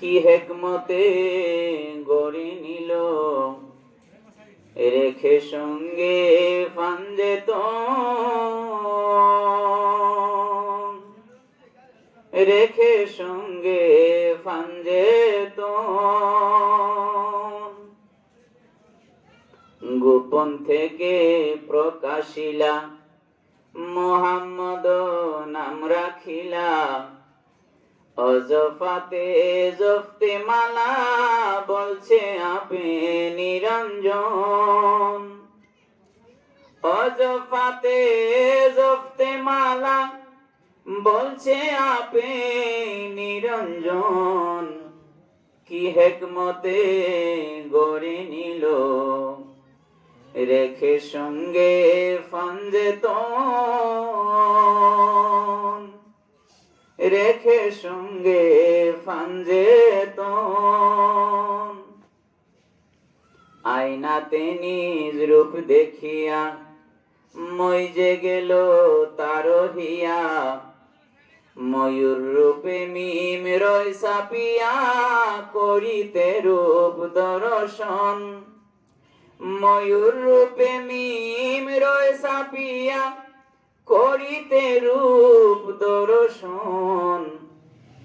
কি হেকমতে গড়ে নিল? রেখে সঙ্গে ফাঞ্জে তো। রেখে সঙ্গে ফাঞ্জে তো। গোপন থেকে প্রকাশিলা মোহাম্মদ অজফাতে জফতে মালা বলছে আপে নিরঞ্জন। অজফাতে জফতে মালা বলছে আপে নিরঞ্জন। কি হেকমতে গড়ে নিল রেখে সঙ্গে তন রেখে সঙ্গে ফাঞ্জে আয়নাতে নিজ রূপ দেখিয়া মই যে গেল তার হিয়া ময়ূর রূপে মিম রয় সাপিয়া করিতে রূপ দর্শন। ময়ূর রূপে মিম রয় সাপিয়া করিতে রূপ দর্শন।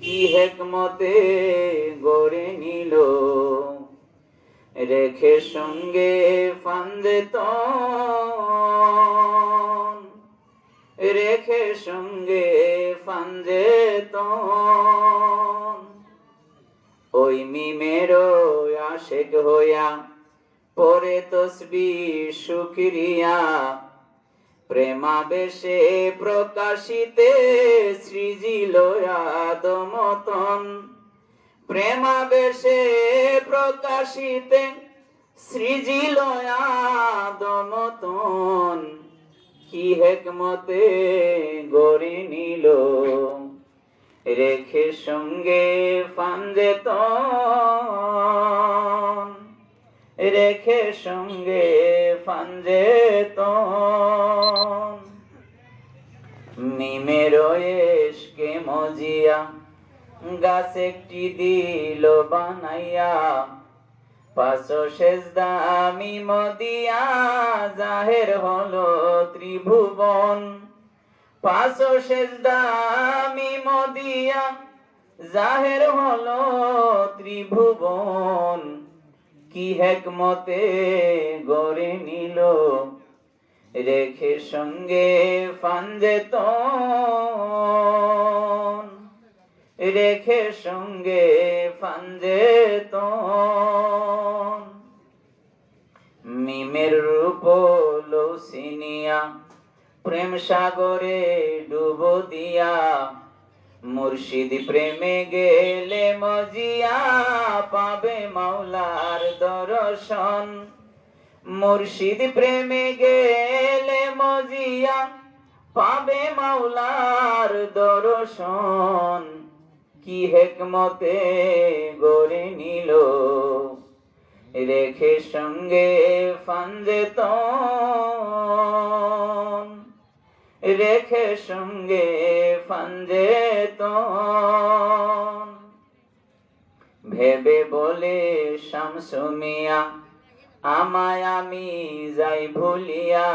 কি হেকমতে গড়ে নিল? রেখে সঙ্গে ফান্দে তন। রেখে সঙ্গে ফান্দে তন। ওই মিমের আশেক হইয়া পরে তসবি সুক্রিয়া প্রেমাবেশে প্রকাশিতে সৃজিল আদমতন। প্রেমাবেশে প্রকাশিতে সৃজিল আদমতন। কি হেকমতে গড়ে নিল? রেখে সঙ্গে ফান্দে তন। রেখে সঙ্গে ফাঞ্জে মজিয়া, গাছ একটি দিল বানাইয়া। পাঁচশো শেষ দামি মদিয়া, জাহের হলো ত্রিভুবন। পাঁচশো শেষ দামি মদিয়া, জাহের হলো ত্রিভুবন। কি হেকমতে গড়ে নিল রেখে সঙ্গে ফাঞ্জে তন রেখে সঙ্গে ফাঞ্জে মিমের রূপ লৌসিনিয়া প্রেম সাগরে ডুব দিয়া। মুর্শিদ প্রেমে গেলে মজিয়া পাবে মাওলার দর্শন। মুর্শিদ প্রেমে গেলে মজিয়া পাবে মাওলার দর্শন। কি হেকমতে গড়ে নিল? রেখে সঙ্গে তন। রেখে সঙ্গে তন। ভেবে বলে শামসুমিয়া আমায় আমি যাই ভুলিয়া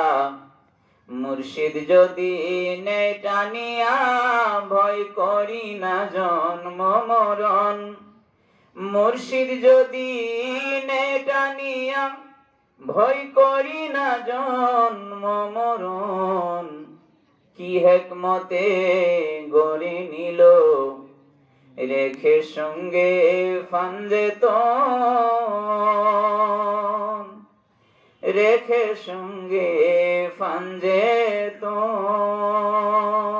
মুর্শিদ যদি নেটানিয়া ভয় করি না জন্ম মরণ। মুর্শিদ যদি নেটানিয়া ভয় করি না জন্ম মরণ। কি হেকমতে গড়ে নিল রেখে সঙ্গে ফান্দে তন রেখে সঙ্গে ফাঞ্জে তন